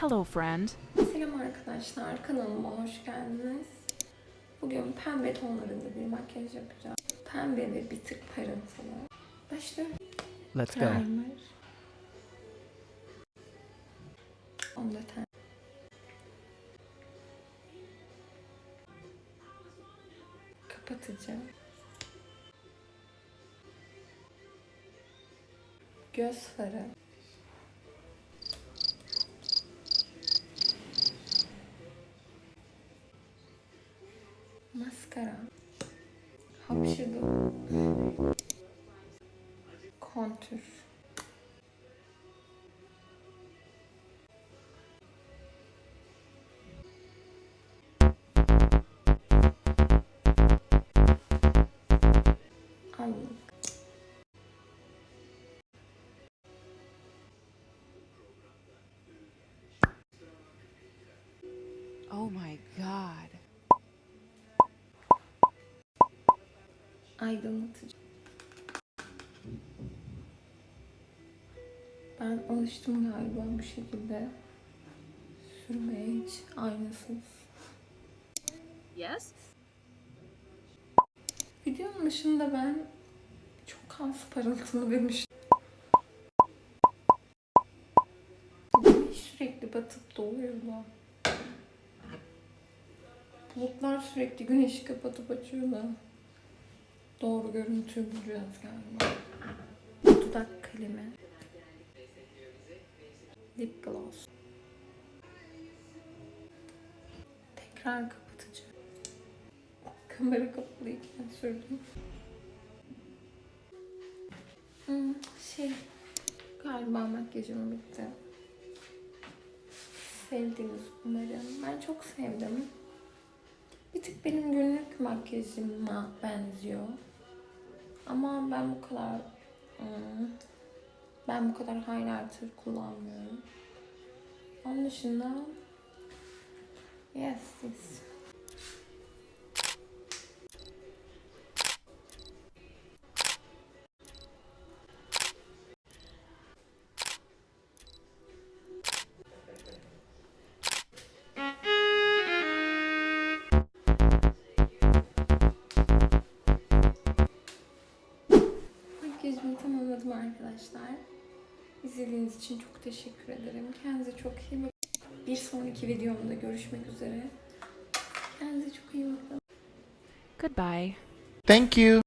Hello, friend. Selam arkadaşlar, kanalıma hoş geldiniz. Bugün pembe tonlarında bir makyaj yapacağım. Pembe ve bir tık parıltılı. Başlıyorum. Let's go. Primer. Fondöten. Kapatıcı. Göz farı. Maskara. Hapşırdı. Kontür. Oh my god. Aydınlatıcı. Ben alıştım galiba bu şekilde sürmeye hiç aynasız. Yes? Videonun dışında ben çok az parıltılı. Güneş sürekli batıp doğuyorlar. Bulutlar sürekli güneşi kapatıp açıyorlar. Doğru görüntü bulacağız galiba. Dudak kalemi. Lip gloss. Tekrar kapatıcı. Kamera kapalıyken sürdüm. Hmm, şey, galiba makyajım bitti. Sevdiniz umarım. Ben çok sevdim. Bir tık benim günlük makyajıma benziyor. Ama ben bu kadar hmm, ben bu kadar highlighter kullanmıyorum. Onun dışında yes this. Arkadaşlar. İzlediğiniz için çok teşekkür ederim. Kendinize çok iyi bakın. Bir sonraki videomda görüşmek üzere. Kendinize çok iyi bakın. Goodbye. Thank you.